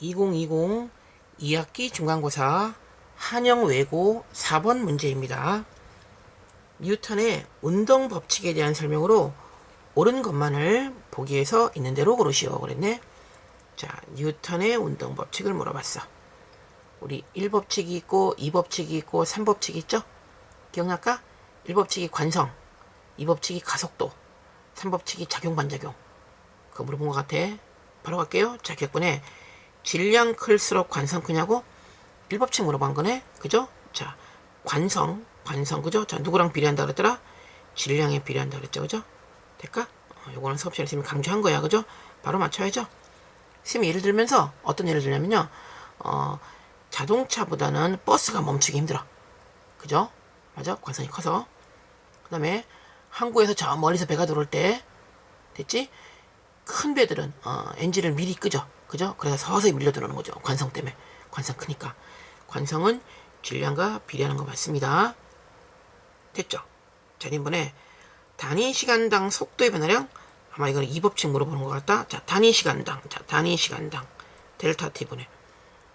2020 2학기 중간고사 한영 외고 4번 문제입니다. 뉴턴의 운동 법칙에 대한 설명으로 옳은 것만을 보기에서 있는 대로 고르시오 그랬네. 자, 뉴턴의 운동 법칙을 물어봤어. 우리 1법칙이 있고 2법칙이 있고 3법칙이 있죠? 기억날까? 1법칙이 관성, 2법칙이 가속도, 3법칙이 작용 반작용. 그거 물어본 것 같아. 바로 갈게요. 자, 객분에 질량 클수록 관성 크냐고? 1법칙 물어본 거네. 그죠? 자, 관성, 관성, 그죠? 자, 누구랑 비례한다 그랬더라? 질량에 비례한다 그랬죠, 그죠? 될까? 어, 요거는 수업 시간에 선생님이 강조한 거야, 그죠? 바로 맞춰야죠. 선생님이 예를 들면서 어떤 예를 들냐면요. 어, 자동차보다는 버스가 멈추기 힘들어. 그죠? 맞아? 관성이 커서. 그 다음에 항구에서 저 멀리서 배가 들어올 때, 됐지? 큰 배들은 어, 엔진을 미리 끄죠. 그죠? 그래서 서서히 밀려 들어오는 거죠. 관성 때문에. 관성 크니까. 관성은 질량과 비례하는 거 맞습니다. 됐죠? 자, 이번에 단위 시간당 속도의 변화량 아마 이거는 2법칙 물어보는 것 같다. 자, 단위 시간당. 자, 단위 시간당. 델타 T분의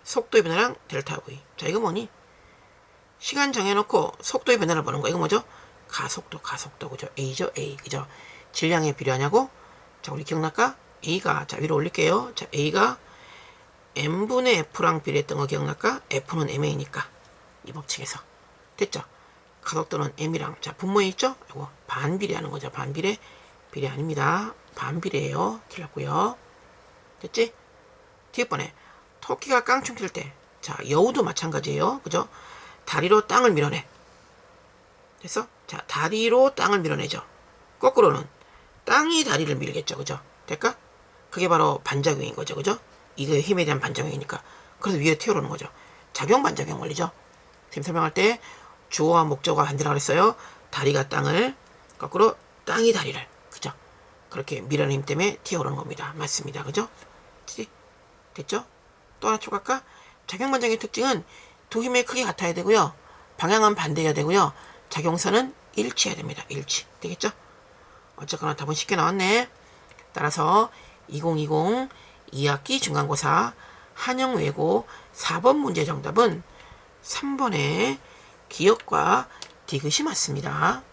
속도의 변화량 델타 V. 자, 이거 뭐니? 시간 정해놓고 속도의 변화를 보는 거. 이거 뭐죠? 가속도, 가속도. 그죠? A죠? A. 그죠? 질량에 비례하냐고? 자, 우리 기억날까? A가, 자, 위로 올릴게요. 자, A가 M분의 F랑 비례했던 거 기억날까? F는 MA니까. 이 법칙에서. 됐죠? 가속도는 M이랑, 자, 분모에 있죠? 이거 반비례하는 거죠. 반비례. 비례 아닙니다. 반비례예요. 틀렸고요. 됐지? 뒤에 번에 토끼가 깡충 칠 때, 자, 여우도 마찬가지예요. 그죠? 다리로 땅을 밀어내. 됐어? 자, 다리로 땅을 밀어내죠. 거꾸로는 땅이 다리를 밀겠죠. 그죠? 될까? 그게 바로 반작용인 거죠. 그죠? 이거의 힘에 대한 반작용이니까. 그래서 위에 튀어오르는 거죠. 작용 반작용 원리죠. 지금 설명할 때 주어와 목적어가 반대라 그랬어요. 다리가 땅을 거꾸로 땅이 다리를 그죠? 그렇게 밀어내는 힘 때문에 튀어오르는 겁니다. 맞습니다. 그죠? 됐죠? 또 하나 추가할까? 작용 반작용의 특징은 두 힘의 크기 같아야 되고요. 방향은 반대해야 되고요. 작용선은 일치해야 됩니다. 일치. 되겠죠? 어쨌거나 답은 쉽게 나왔네. 따라서 2020 2학기 중간고사 한영 외고 4번 문제 정답은 3번의 기억과 디귿이 맞습니다.